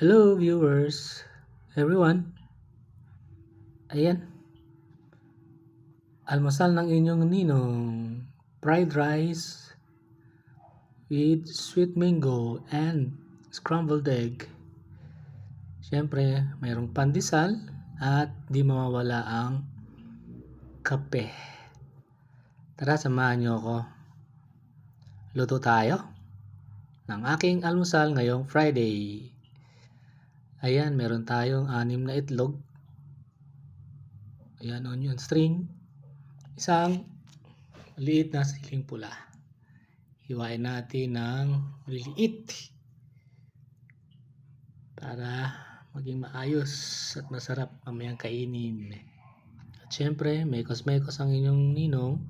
Hello viewers, everyone. Ayan. Almusal ng inyong ninong. Fried rice with sweet mango and scrambled egg. Siyempre, mayroong pandesal at di mawawala ang kape. Tara, samahan niyo ako. Luto tayo ng aking almusal ngayong Friday. Ayan, meron tayong anim na itlog. Ayan, onion string. Isang maliit na siling pula. Hiwain natin ng maliliit para maging maayos at masarap mamayang kainin. At syempre, mekos-mekos ang inyong ninong.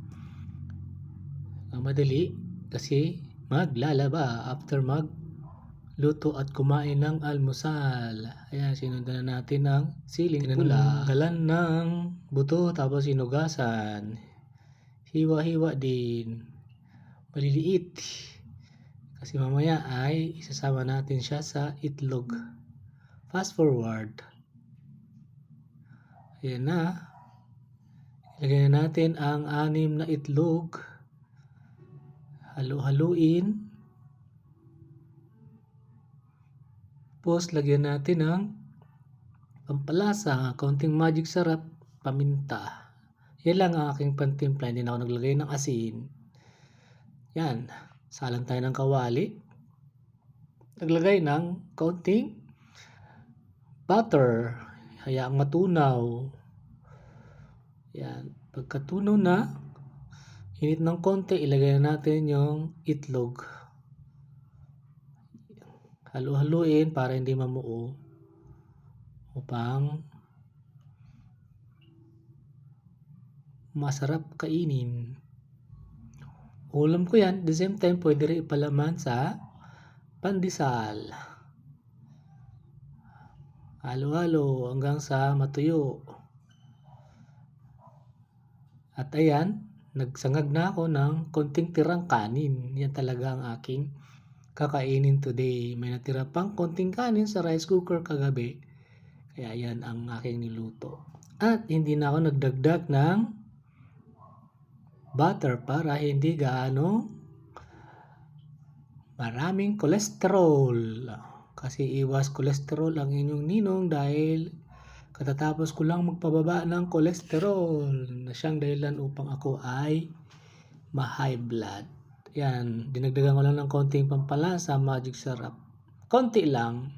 Ang madali kasi maglalaba after mag luto at kumain ng almusal. Ayan, sinundan na natin ng siling pula. Galan ng buto tapos sinugasan. Hiwa-hiwa din. Maliliit. Kasi mamaya ay isasama natin siya sa itlog. Fast forward. Ayan na. Ilagay na natin ang anim na itlog. Halu-haluin. Tapos, lagyan natin ng pampalasa, kaunting magic sarap, paminta. Yan lang ang aking pantimpla. Hindi na ako naglagay ng asin. Yan. Salang tayo ng kawali. Naglagay ng kaunting butter. Hayaang matunaw. Yan. Pagkatunaw na, init ng konti, ilagay na natin yung itlog. Halu-haluin para hindi mamuo upang masarap kainin. Ulam ko yan, the same time pwede rin ipalaman sa pandesal. Halo-halo hanggang sa matuyo. At ayan, nagsangag na ako ng konting tirang kanin. Yan talaga ang aking kakainin today. May natira pang konting kanin sa rice cooker kagabi. Kaya yan ang aking niluto. At hindi na ako nagdagdag ng butter para hindi gaano maraming kolesterol. Kasi iwas kolesterol ang inyong ninong dahil katatapos ko lang magpababa ng kolesterol na siyang dahilan upang ako ay ma-high blood. Yan, dinagdagan ko lang ng konting pampalasa, magic sarap. Konti lang.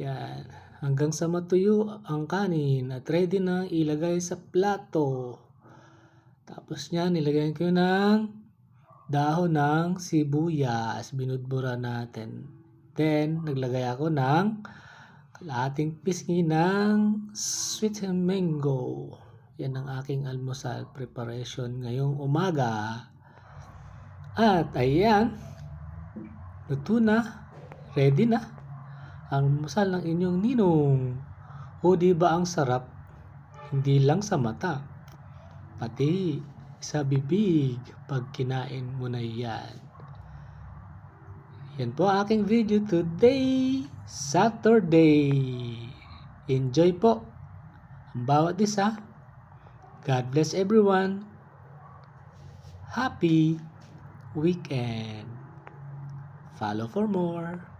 Yan, hanggang sa matuyo ang kanin at ready na ilagay sa plato. Tapos niyan, nilagyan ko ng dahon ng sibuyas. Binudbura natin. Then, naglagay ako ng kalahating pisngi ng sweet mango. Yan ang aking almusal preparation ngayong umaga. At ayan, luto na, ready na. Almusal ng inyong ninong. O di ba ang sarap? Hindi lang sa mata, pati sa bibig pag kinain mo na yan. Yan po ang aking video today, Saturday. Enjoy po ang bawat isa. God bless everyone. Happy weekend. Follow for more.